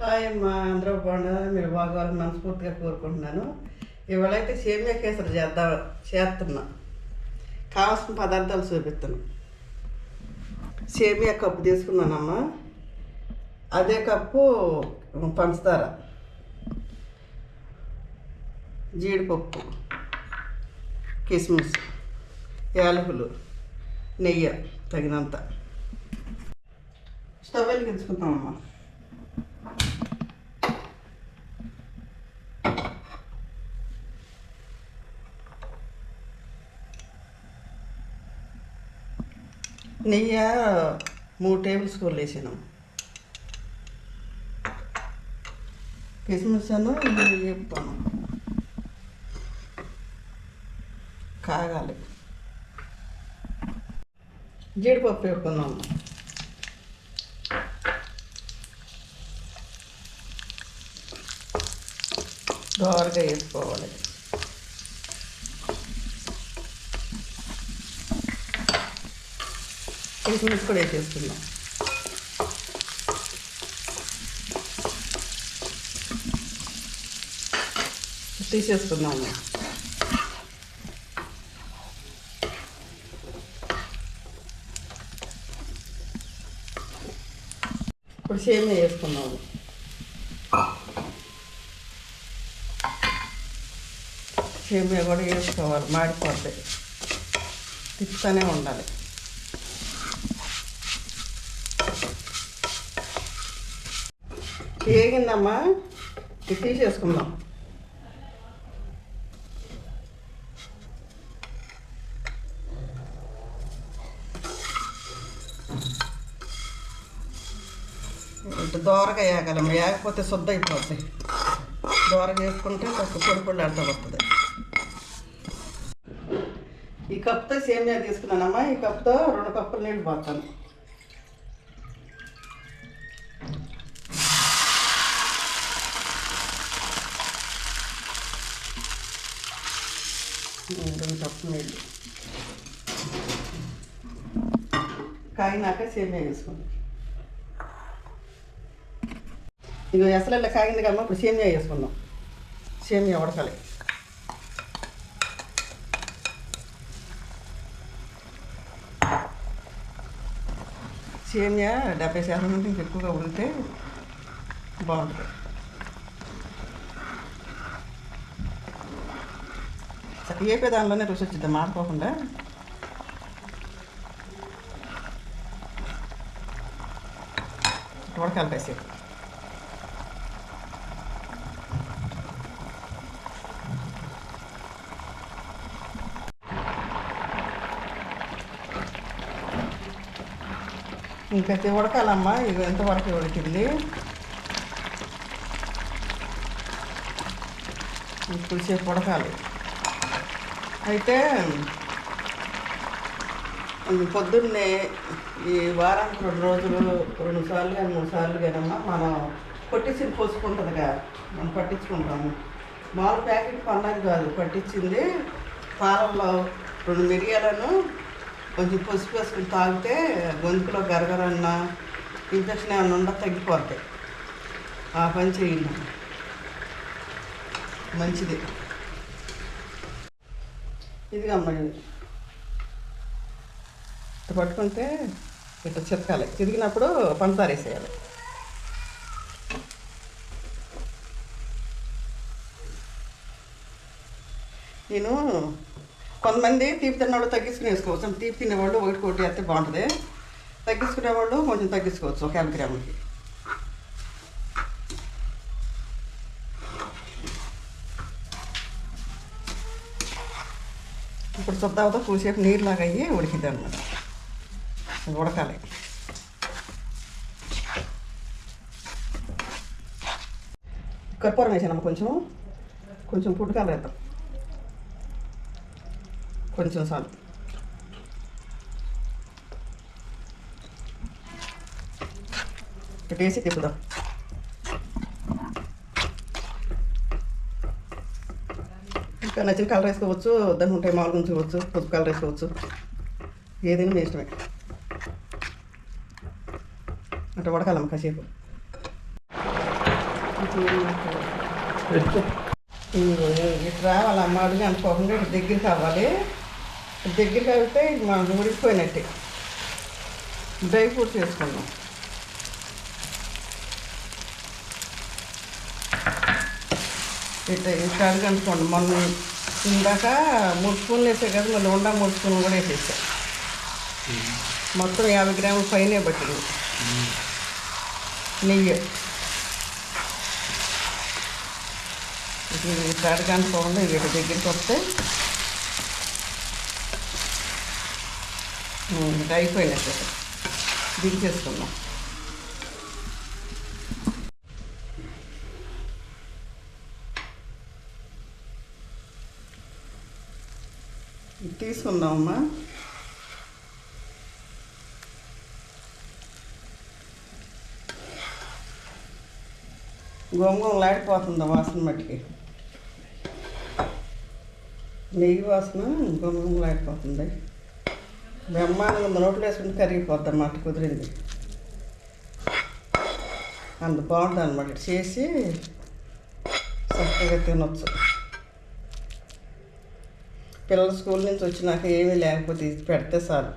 Hi మా అందరూ బాగున్నారు? మీరు బాగోవాలని మనస్ఫూర్తిగా కోరుకుంటున్నాను. ఇవాళ అయితే సేమియా కేసరి చేద్దాం చేస్తున్నా. కావాల్సిన పదార్థాలు చూపిస్తాను. సేమియా కప్పు తీసుకున్నానమ్మా. అదే కప్పు పంచదార. జీడిపప్పు కిస్మిస్ యాలకులు నెయ్యి తగినంత. స్టవ్ వెలిగించుకుందామమ్మా నెయ్యి మూడు టేబుల్ స్పూన్లు వేసాను. కిస్మిస్ను వేపుతాను. కాగాలి. జీడిపప్పు వేపుకున్నాము దోరగా వేసుకోవాలి. కిస్మిస్ కూడా వేసేసుకుందాం. తీసేసుకుందాము. ఇప్పుడు సేమియా వేసుకున్నాము సేమియా కూడా వేసుకోవాలి మాడిపోతాయి తిప్పుతూనే ఉండాలి. వేగిందమ్మా ఇది తీసేసుకుందాం. దోరగా వేయగలం వేయకపోతే శుద్ధ అయిపోద్ది. దోరగా వేసుకుంటే కొంచెం పొడి పొడి ఆడుతూ వస్తుంది. ఈ కప్తో సేమియా తీసుకున్నానమ్మా ఈ కప్తో రెండు కప్పులు నీళ్ళు పోతాను రెండు నీళ్ళు కాగినాక సేమియా వేసుకోండి. ఇక ఎసలల్లో కాగింది కమ్మా ఇప్పుడు సేమియా వేసుకుందాం. సేమియా ఉడకాలి. సేమియా డెబ్బై శాతం నుండి ఇంకా ఎక్కువగా ఉడితే బాగుంటుంది. ఏపీ దానిలోనే రుచి వచ్చింది మాడిపోకుండా? ఉడకాలి కాసేపు. ఇంకా ఉడకాలమ్మా ఇది ఎంతవరకు ఉడికింది? ఇప్పుడు సేపు ఉడకాలి. అయితే పొద్దున్నే ఈ వారానికి రెండు రోజులు రెండు సార్లు కానీ మూడు సార్లు కానమ్మా మనం పట్టించింది పోసుకుంటుందిగా. మనం పట్టించుకుంటాము. మామూలు ప్యాకెట్ కొన్నది కాదు పట్టించింది పాలల్లో రెండు మిరియాలను కొంచెం పసుపు వేసుకుని తాగితే గొంతులో గరగరన్న ఇన్ఫెక్షన్ ఏమైనా ఉండ తగ్గిపోతాయి ఆ పని చేయండి. మంచిది. ఇది. అమ్మాయి ఇట్లా పట్టుకుంటే ఇట్లా చితకాలి. చితికినప్పుడు పంచదార వేసేయాలి. నేను కొంతమంది తీపి తిన్నవాళ్ళు తగ్గించుకుని వేసుకోవచ్చు. తీపి తినేవాళ్ళు ఒకటి కోటి వేస్తే బాగుంటుంది. తగ్గించుకునేవాళ్ళు కొంచెం తగ్గించుకోవచ్చు ఒక యాభై గ్రాములకి ఇప్పుడు చూద్దాంతో కూసేపు నీరులాగా అయ్యి ఉడికింది అనమాట అది ఉడకాలి. కర్పూరం వేసానమ్మ కొంచెం కొంచెం పుట్టుకాలు వేద్దాం. కొంచెం చాలు వేసి తిప్పుదాం. నచ్చిన కలర్ వేసుకోవచ్చు దాన్ని ఉంటాయి మామూలుగా ఉంచుకోవచ్చు పసుపు కలర్ వేసుకోవచ్చు. ఏదైనా మీ ఇష్టమే. అట్లా ఉడకాలమ్మ కాసేపు. ఇట్లా ఇటు రావాలమ్మ అడుగు అనుకోకుండా ఇటు దగ్గరికి అవ్వాలి దగ్గరికి అయితే ఇది మనం ఉడికిపోయినట్టే డ్రై ఫ్రూట్స్ వేసుకుందాం. ఇట్లా అడుగు అనుకోండి మొన్న ఇందాక మూడు స్పూన్లు వేసా కదా మళ్ళీ ఉండా మూడు స్పూన్లు కూడా వేసేసా. మొత్తం యాభై గ్రాముల పైనే పట్టింది. నెయ్యి. ఇది ఇట్లా అనుకోకుండా వీటి దగ్గరికి వస్తే. అయిపోయినట్టు. దించేసుకుందాం. ఇది తీసుకుందామమ్మా. గోంగూరలాడిపోతుంది వాసన మట్టికి. నెయ్యి వాసన గోంగూరలాడిపోతుంది బ్రహ్మాండంగా ఉంది. నోట్లో వేసుకుంటే కరిగిపోద్ది అన్నమాట కుదిరింది. అంత బాగుంటుంది అనమాట చేసి చక్కగా తినొచ్చు. పిల్లల స్కూల్ నుంచి వచ్చినాక ఏమీ లేకపోతే ఇది పెడితే చాలు.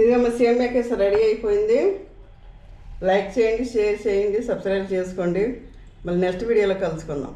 ఇదిగమ్మ సేమియా కేసు రెడీ అయిపోయింది. లైక్ చేయండి షేర్ చేయండి సబ్స్క్రైబ్ చేసుకోండి. మళ్ళీ నెక్స్ట్ వీడియోలో కలుసుకుందాం.